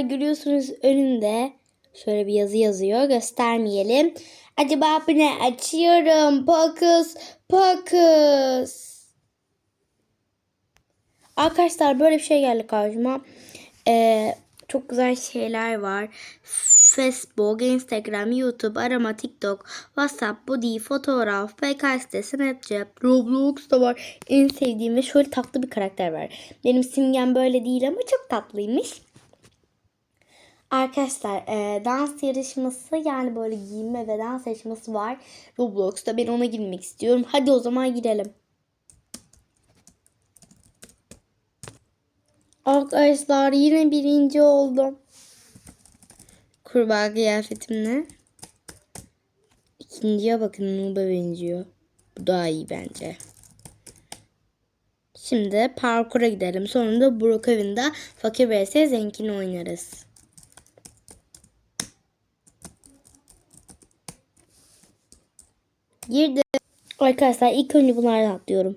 Görüyorsunuz önünde şöyle bir yazı yazıyor. Göstermeyelim. Acaba bu ne? Açıyorum. Pokus pokus. Arkadaşlar böyle bir şey geldi karşıma. Ee, çok güzel şeyler var. Facebook, Instagram, YouTube, arama, TikTok, WhatsApp, Body, fotoğraf, PK sitesi, Snapchat, Roblox da var. En sevdiğim ve şöyle tatlı bir karakter var. Benim simgem böyle değil ama çok tatlıymış. Arkadaşlar e, dans yarışması yani böyle giyinme ve dans yarışması var. Roblox'ta ben ona girmek istiyorum. Hadi o zaman girelim. Arkadaşlar yine birinci oldum. Kurbağa kıyafetimle. İkinciye bakın Nube benziyor. Bu daha iyi bence. Şimdi parkura gidelim. Sonra da Brookhaven'da fakir vs zengin oynarız. Girdim. Arkadaşlar ilk önce bunlardan atlıyorum.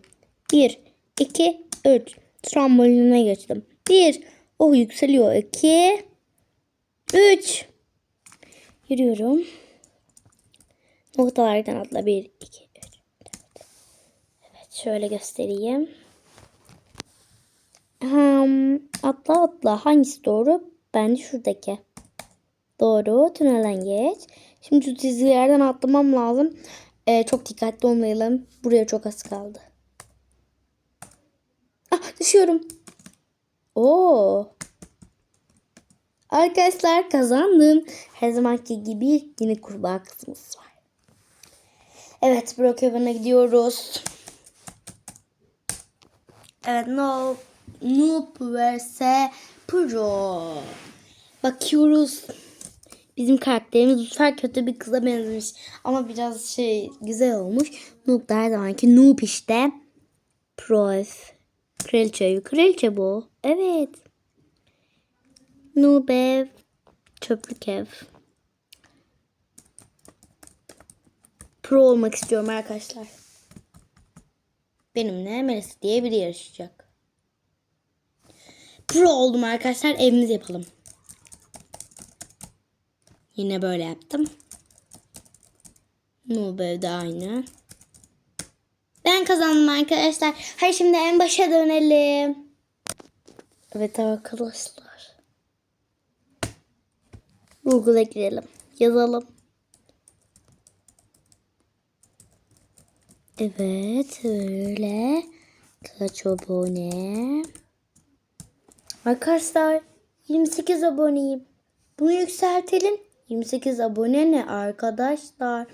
1, 2, 3. Trambolinime geçtim. 1. Oh yükseliyor. 2, 3. Yürüyorum. Noktalardan atla. 1, 2, 3, 4. Evet şöyle göstereyim. Hmm, atla atla. Hangisi doğru? Bence şuradaki. Doğru. Tünelden geç. Şimdi şu çizgilerden atlamam lazım. Ee, çok dikkatli olmayalım. Buraya çok az kaldı. Ah düşüyorum. Oo. Arkadaşlar kazandım. Her zamanki gibi yine kurbağa kızımız var. Evet Brookhaven'a gidiyoruz. Evet no Noob vs Pro. Bakıyoruz. Bizim karakterimiz sefer kötü bir kıza benzemiş. Ama biraz şey güzel olmuş. Noob da her zamanki Noob işte. Pro ev. Kraliçe. Kraliçe bu. Evet. Noob ev. Çöplük ev. Pro olmak istiyorum arkadaşlar. Benimle Melis diye biri yarışacak. Pro oldum arkadaşlar. Evimizi yapalım. Yine böyle yaptım. Noob evde aynı. Ben kazandım arkadaşlar. Hadi şimdi en başa dönelim. Evet arkadaşlar. Google'a girelim. Yazalım. Evet öyle. Kaç abone? Arkadaşlar 28 aboneyim. Bunu yükseltelim. 28 abone ne arkadaşlar?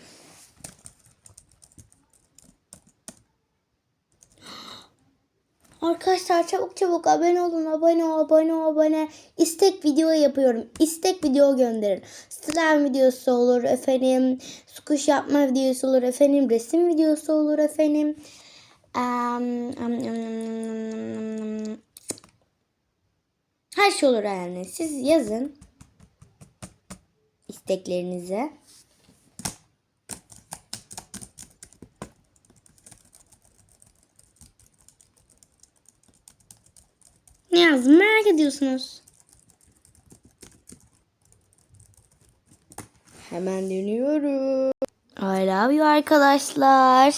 Arkadaşlar çabuk çabuk abone olun. Abone ol, abone ol, abone. İstek video yapıyorum. İstek video gönderin. Slime videosu olur efendim. Sukuş yapma videosu olur efendim. Resim videosu olur efendim. Her şey olur yani. Siz yazın isteklerinizi. Ne yazdım merak ediyorsunuz. Hemen dönüyorum. I love you arkadaşlar.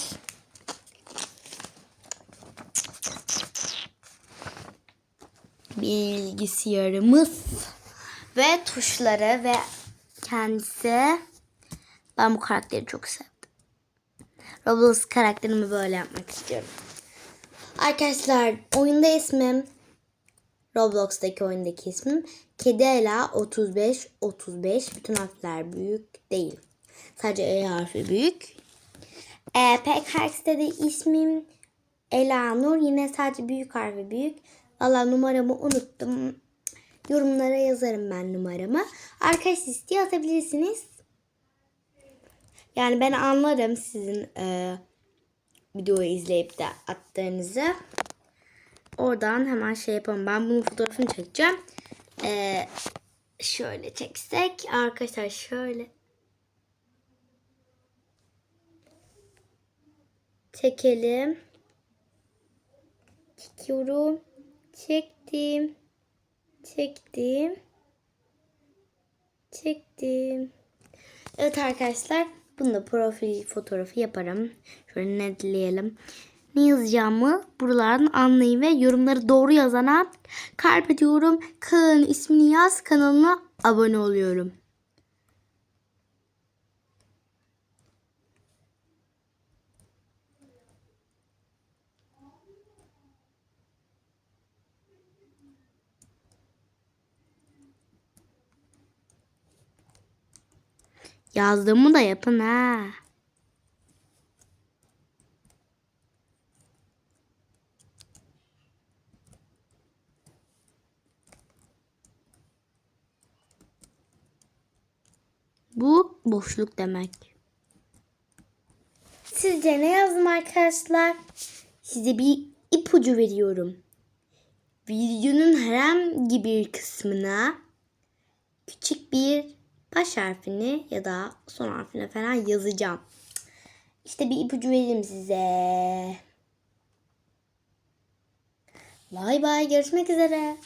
Bilgisayarımız ve tuşları ve kendisi. Ben bu karakteri çok sevdim. Roblox karakterimi böyle yapmak istiyorum. Arkadaşlar oyunda ismim Roblox'taki oyundaki ismim Kedi Ela 35 35 bütün harfler büyük değil. Sadece E harfi büyük. E, PKX'de de ismim Ela Nur yine sadece büyük harfi büyük. Valla numaramı unuttum. Yorumlara yazarım ben numaramı. Arkadaş isteği atabilirsiniz. Yani ben anlarım sizin e, videoyu izleyip de attığınızı. Oradan hemen şey yapalım. Ben bunun fotoğrafını çekeceğim. E, şöyle çeksek. Arkadaşlar şöyle. Çekelim. Çekiyorum. Çektim. Çektim. çektim. Evet arkadaşlar bunu da profil fotoğrafı yaparım. Şöyle netleyelim. Ne yazacağımı buralardan anlayın ve yorumları doğru yazana kalp ediyorum. Kanalın ismini yaz kanalına abone oluyorum. Yazdığımı da yapın ha. Bu boşluk demek. Sizce ne yazdım arkadaşlar? Size bir ipucu veriyorum. Videonun herhangi bir kısmına küçük bir baş harfini ya da son harfini falan yazacağım. İşte bir ipucu vereyim size. Bay bay görüşmek üzere.